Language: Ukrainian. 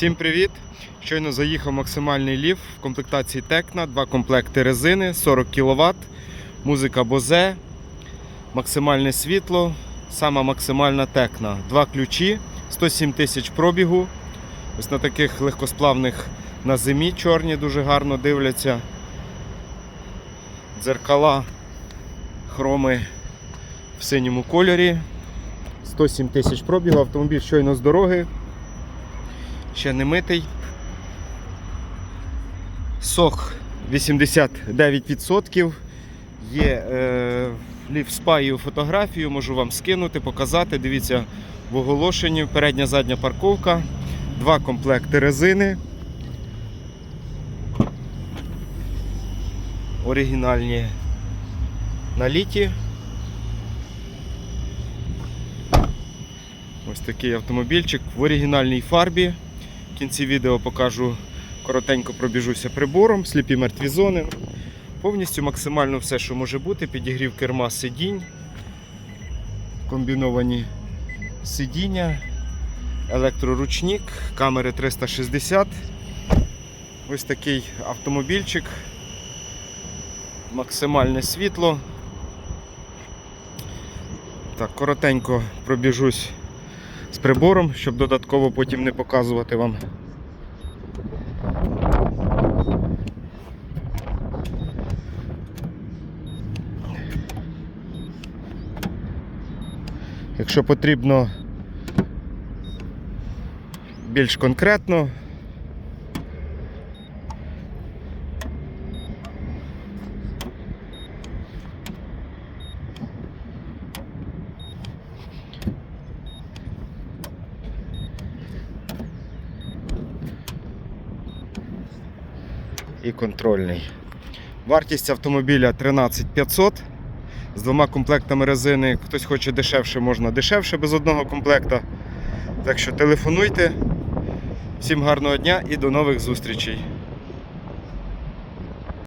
Всім привіт! Щойно заїхав максимальний лів в комплектації Текна, два комплекти резини, 40 кВт, музика Бозе, максимальне світло, сама максимальна Текна. Два ключі, 107 тисяч пробігу. Ось на таких легкосплавних на зимі чорні дуже гарно дивляться. Дзеркала, хроми в синьому кольорі. 107 тисяч пробігу, автомобіль щойно з дороги. Ще не митий. Сох 89%. Є е, лів спаю фотографію, можу вам скинути, показати. Дивіться в оголошенні. Передня задня парковка, два комплекти резини. Оригінальні наліті. Ось такий автомобільчик в оригінальній фарбі. Кінці відео покажу коротенько пробіжуся прибором, сліпі мертві зони. Повністю максимально все, що може бути. Підігрів керма сидінь, комбіновані сидіння, електроручник, камери 360. Ось такий автомобільчик, максимальне світло. Так, коротенько пробіжусь прибором, щоб додатково потім не показувати вам. Якщо потрібно більш конкретно, і контрольний. Вартість автомобіля 13500 з двома комплектами резини. Хтось хоче дешевше, можна дешевше без одного комплекта. Так що телефонуйте. Всім гарного дня і до нових зустрічей.